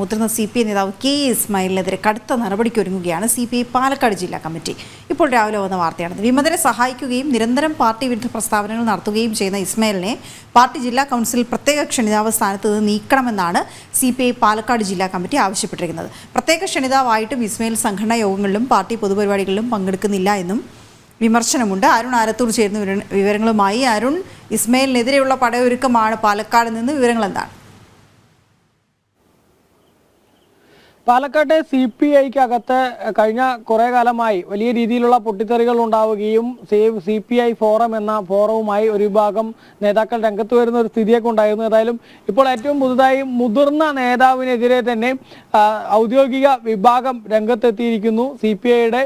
മുതിർന്ന C P I നേതാവ് K ഇസ്മായിലിനെതിരെ കടുത്ത നടപടിക്കൊരുങ്ങുകയാണ് സി പി ഐ പാലക്കാട് ജില്ലാ കമ്മിറ്റി. ഇപ്പോൾ രാവിലെ വന്ന വാർത്തയാണ് വിമതരെ സഹായിക്കുകയും നിരന്തരം പാർട്ടി വിരുദ്ധ പ്രസ്താവനകൾ നടത്തുകയും ചെയ്യുന്ന ഇസ്മായിലിനെ പാർട്ടി ജില്ലാ കൗൺസിലിൽ പ്രത്യേക ക്ഷണിതാവ് സ്ഥാനത്ത് നിന്ന് നീക്കണമെന്നാണ് സി പി ഐ പാലക്കാട് ജില്ലാ കമ്മിറ്റി ആവശ്യപ്പെട്ടിരിക്കുന്നത്. പ്രത്യേക ക്ഷണിതാവായിട്ടും ഇസ്മായിൽ സംഘടനാ യോഗങ്ങളിലും പാർട്ടി പൊതുപരിപാടികളിലും പങ്കെടുക്കുന്നില്ല എന്നും വിമർശനമുണ്ട്. അരുൺ ആരത്തൂർ ചേരുന്ന വിവരങ്ങളുമായി അരുൺ ഇസ്മയിലിനെതിരെയുള്ള പടയൊരുക്കമാണ് പാലക്കാട് നിന്ന് വിവരങ്ങൾ എന്താണ് പാലക്കാട്ടെ സി പി ഐക്ക് അകത്ത് കഴിഞ്ഞ കുറേ കാലമായി വലിയ രീതിയിലുള്ള പൊട്ടിത്തെറികൾ ഉണ്ടാവുകയും save C P I forum എന്ന ഫോറവുമായി ഒരു വിഭാഗം നേതാക്കൾ രംഗത്ത് വരുന്ന ഒരു സ്ഥിതിയൊക്കെ ഉണ്ടായിരുന്നു. ഏതായാലും ഇപ്പോൾ ഏറ്റവും പുതുതായി മുതിർന്ന നേതാവിനെതിരെ തന്നെ ഔദ്യോഗിക വിഭാഗം രംഗത്തെത്തിയിരിക്കുന്നു. സി പി ഐയുടെ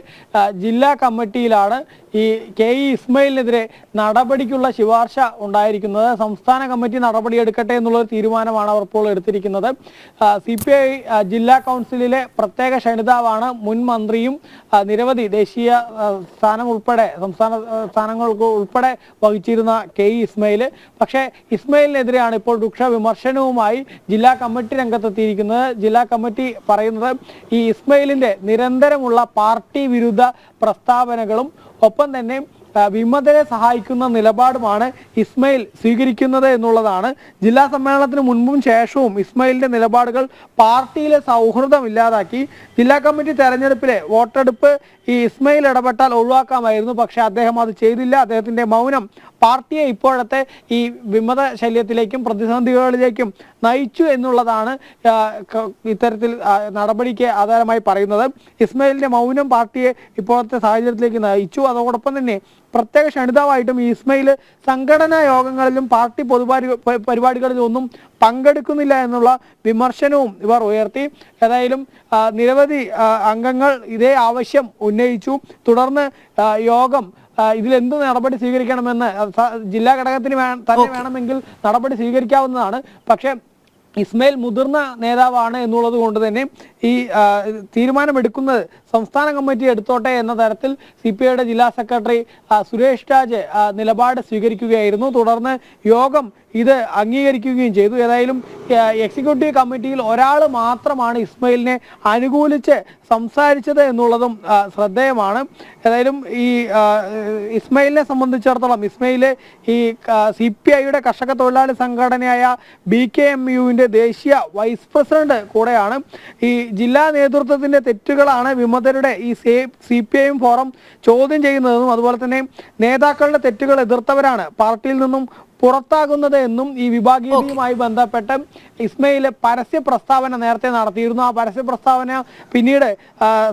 ജില്ലാ കമ്മിറ്റിയിലാണ് ഈ കെ ഇ ഇസ്മയിലിനെതിരെ നടപടിക്കുള്ള ശുപാർശ ഉണ്ടായിരിക്കുന്നത്. സംസ്ഥാന കമ്മിറ്റി നടപടിയെടുക്കട്ടെ എന്നുള്ള തീരുമാനമാണ് അവർ ഇപ്പോൾ എടുത്തിരിക്കുന്നത് സി പി ഐ ജില്ലാ കൗൺസിലിലെ പ്രത്യേക ക്ഷണിതാവാണ് മുൻ മന്ത്രിയും നിരവധി ദേശീയ സ്ഥാനം ഉൾപ്പെടെ സംസ്ഥാന സ്ഥാനങ്ങൾക്ക് ഉൾപ്പെടെ വഹിച്ചിരുന്ന കെ ഇ ഇസ്മയിൽ. പക്ഷേ ഇസ്മയിലിനെതിരെയാണ് ഇപ്പോൾ രൂക്ഷ വിമർശനവുമായി ജില്ലാ കമ്മിറ്റി രംഗത്തെത്തിയിരിക്കുന്നത്. ജില്ലാ കമ്മിറ്റി പറയുന്നത് ഈ ഇസ്മയിലിന്റെ നിരന്തരമുള്ള പാർട്ടി വിരുദ്ധ പ്രസ്താവനകളും ഒപ്പം തന്നെ വിമതരെ സഹായിക്കുന്ന നിലപാടുമാണ് ഇസ്മയിൽ സ്വീകരിക്കുന്നത് എന്നുള്ളതാണ്. ജില്ലാ സമ്മേളനത്തിന് മുൻപും ശേഷവും ഇസ്മയിലിന്റെ നിലപാടുകൾ പാർട്ടിയിലെ സൗഹൃദം ഇല്ലാതാക്കി. ജില്ലാ കമ്മിറ്റി തെരഞ്ഞെടുപ്പിലെ വോട്ടെടുപ്പ് ഈ ഇസ്മയിൽ ഇടപെട്ടാൽ ഒഴിവാക്കാമായിരുന്നു. പക്ഷെ അദ്ദേഹം അത് ചെയ്തില്ല. അദ്ദേഹത്തിന്റെ മൗനം പാർട്ടിയെ ഇപ്പോഴത്തെ ഈ വിമത ശല്യത്തിലേക്കും പ്രതിസന്ധികളിലേക്കും നയിച്ചു എന്നുള്ളതാണ് ഇത്തരത്തിൽ നടപടിക്ക് ആധാരമായി പറയുന്നത്. ഇസ്മയിലിന്റെ മൗനം പാർട്ടിയെ ഇപ്പോഴത്തെ സാഹചര്യത്തിലേക്ക് നയിച്ചു. അതോടൊപ്പം തന്നെ പ്രത്യേക ക്ഷണിതാവായിട്ടും ഇസ്മയിൽ സംഘടനാ യോഗങ്ങളിലും പാർട്ടി പൊതുപരി പരിപാടികളിലും ഒന്നും പങ്കെടുക്കുന്നില്ല എന്നുള്ള വിമർശനവും ഇവർ ഉയർത്തി. ഏതായാലും നിരവധി അംഗങ്ങൾ ഇതേ ആവശ്യം ഉന്നയിച്ചു. തുടർന്ന് യോഗം ഇതിൽ ഇതിലെന്ത് നടപടി സ്വീകരിക്കണമെന്ന് ജില്ലാ ഘടകത്തിന് തന്നെ വേണമെങ്കിൽ നടപടി സ്വീകരിക്കാവുന്നതാണ്. പക്ഷേ ഇസ്മയിൽ മുതിർന്ന നേതാവാണ് എന്നുള്ളത് കൊണ്ട് തന്നെ ഈ തീരുമാനമെടുക്കുന്നത് സംസ്ഥാന കമ്മിറ്റി എടുത്തോട്ടെ എന്ന തരത്തിൽ സി പി ഐയുടെ ജില്ലാ സെക്രട്ടറി സുരേഷ് രാജ് നിലപാട് സ്വീകരിക്കുകയായിരുന്നു. തുടർന്ന് യോഗം ഇത് അംഗീകരിക്കുകയും ചെയ്തു. ഏതായാലും എക്സിക്യൂട്ടീവ് കമ്മിറ്റിയിൽ ഒരാൾ മാത്രമാണ് ഇസ്മയിലിനെ അനുകൂലിച്ച് സംസാരിച്ചത് എന്നുള്ളതും ശ്രദ്ധേയമാണ്. ഏതായാലും ഈ ഇസ്മയിലിനെ സംബന്ധിച്ചിടത്തോളം ഇസ്മയിൽ ഈ സി പി ഐയുടെ കർഷക തൊഴിലാളി സംഘടനയായ ബി കെ എം യുവിന്റെ ദേശീയ വൈസ് പ്രസിഡന്റ് കൂടെയാണ്. ഈ ജില്ലാ നേതൃത്വത്തിന്റെ തെറ്റുകളാണ് വിമതരുടെ ഈ C P I M forum ചോദ്യം ചെയ്യുന്നതെന്നും അതുപോലെ തന്നെ നേതാക്കളുടെ തെറ്റുകൾ എതിർത്തവരാണ്. പാർട്ടിയിൽ നിന്നും പുറത്താകുന്നത് എന്നും ഈ വിഭാഗീയതയുമായി ബന്ധപ്പെട്ട് ഇസ്മയിൽ പരസ്യ പ്രസ്താവന നേരത്തെ നടത്തിയിരുന്നു. ആ പരസ്യ പ്രസ്താവന പിന്നീട്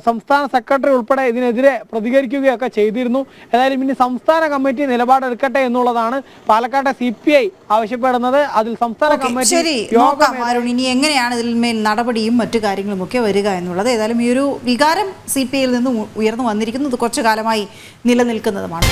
സംസ്ഥാന സെക്രട്ടറി ഉൾപ്പെടെ ഇതിനെതിരെ പ്രതികരിക്കുകയൊക്കെ ചെയ്തിരുന്നു. ഏതായാലും ഇനി സംസ്ഥാന കമ്മിറ്റി നിലപാടെടുക്കട്ടെ എന്നുള്ളതാണ് പാലക്കാട്ടെ സി പി ഐ ആവശ്യപ്പെടുന്നത്. അതിൽ സംസ്ഥാന കമ്മിറ്റി യോഗം ഇനി എങ്ങനെയാണ് ഇതിന്മേൽ നടപടിയും മറ്റു കാര്യങ്ങളും ഒക്കെ വരിക എന്നുള്ളത്? ഏതായാലും ഈ ഒരു വികാരം സി പി ഐയിൽ നിന്ന് ഉയർന്നു വന്നിരിക്കുന്നത് കുറച്ചു കാലമായി നിലനിൽക്കുന്നതുമാണ്.